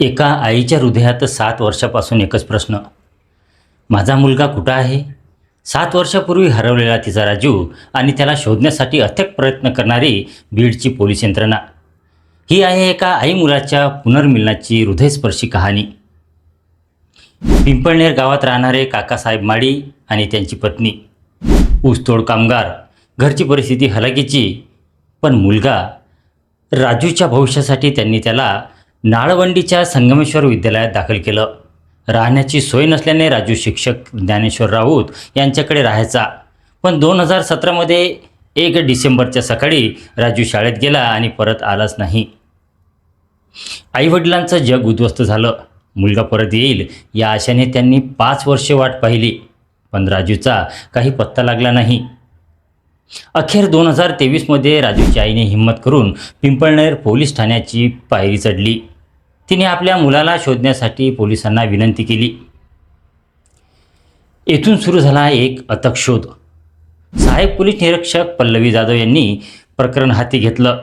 एका आईच्या हृदयात सात वर्षापासून एकच प्रश्न. माझा मुलगा कुठं आहे? सात वर्षापूर्वी हरवलेला तिचा राजू आणि त्याला शोधण्यासाठी अथक प्रयत्न करणारी बीडची पोलीस यंत्रणा. ही आहे एका आई मुलाच्या पुनर्मिलनाची हृदयस्पर्शी कहाणी. पिंपळनेर गावात राहणारे काकासाहेब माडी आणि त्यांची पत्नी. ऊसतोड कामगार. घरची परिस्थिती हलाखीची पण मुलगा राजूच्या भविष्यासाठी त्यांनी त्याला नाळवंडीच्या संगमेश्वर विद्यालयात दाखल केलं. राहण्याची सोय नसल्याने राजू शिक्षक ज्ञानेश्वर राऊत यांच्याकडे राहायचा. पण दोन हजार सतरामध्ये एक डिसेंबरच्या सकाळी राजू शाळेत गेला आणि परत आलाच नाही. आईवडिलांचं जग उद्ध्वस्त झालं. मुलगा परत येईल या आशेने त्यांनी पाच वर्षे वाट पाहिली. पण राजूचा काही पत्ता लागला नाही. अखेर दोन हजार तेवीसमध्ये राजूच्या आईने हिंमत करून पिंपळनेर पोलीस ठाण्याची पायरी चढली. तिने आपल्या मुलाला शोधण्यासाठी पोलिसांना विनंती केली. येथून सुरू झाला एक अथक शोध. सहाय्यक पोलीस निरीक्षक पल्लवी जाधव यांनी प्रकरण हाती घेतलं.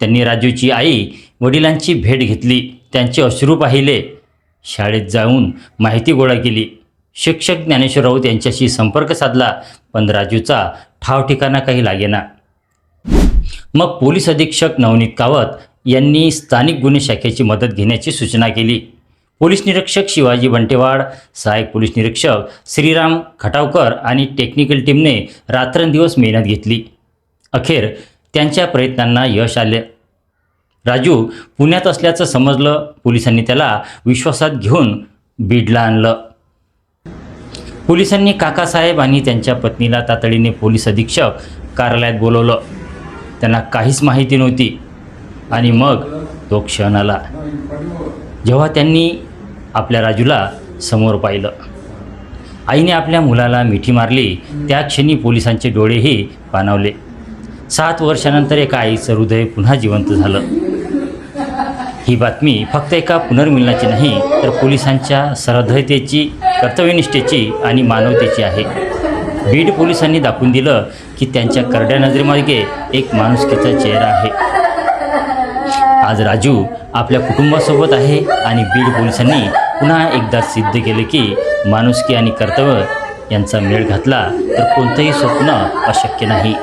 त्यांनी राजूची आई वडिलांची भेट घेतली. त्यांचे अश्रू पाहिले. शाळेत जाऊन माहिती गोळा केली. शिक्षक ज्ञानेश्वर राऊत यांच्याशी संपर्क साधला पण राजूचा ठाव ठिकाणा काही लागेना. मग पोलीस अधीक्षक नवनीत कावत यांनी स्थानिक गुन्हे शाखेची मदत घेण्याची सूचना केली. पोलीस निरीक्षक शिवाजी बंटेवाड सहाय्यक पोलीस निरीक्षक श्रीराम खटावकर आणि टेक्निकल टीमने रात्रंदिवस मेहनत घेतली. अखेर त्यांच्या प्रयत्नांना यश आले. राजू पुण्यात असल्याचं समजलं पोलिसांनी त्याला विश्वासात घेऊन बीडला आणलं. पोलिसांनी काकासाहेब आणि त्यांच्या पत्नीला तातडीने पोलीस अधीक्षक कार्यालयात बोलवलं. त्यांना काहीच माहिती नव्हती. आणि मग तो क्षण आला. जेव्हा त्यांनी आपल्या राजूला समोर पाहिलं. आईने आपल्या मुलाला मिठी मारली. त्या क्षणी पोलिसांचे डोळेही पाणावले. सात वर्षानंतर एका आईचं हृदय पुन्हा जिवंत झालं. ही बातमी फक्त एका पुनर्मिलनाची नाही तर पोलिसांच्या सरहृदयतेची कर्तव्यनिष्ठेची आणि मानवतेची आहे. बीड पोलिसांनी दाखवून दिलं की त्यांच्या करड्या नजरेमागे एक माणुसकीचा चेहरा आहे. आज राजू आपल्या कुटुंबासोबत आहे आणि बीड पोलिसांनी पुन्हा एकदा सिद्ध केले की माणुसकी आणि कर्तव्य यांचा मेळ घातला तर कोणतंही स्वप्न अशक्य नाही.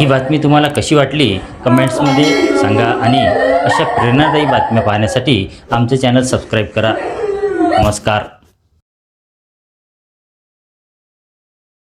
ही बातमी तुम्हाला कशी वाटली? कमेंट्समध्ये सांगा आणि अशा प्रेरणादायी बातम्या पाहण्यासाठी आमचे चॅनल सबस्क्राईब करा. नमस्कार.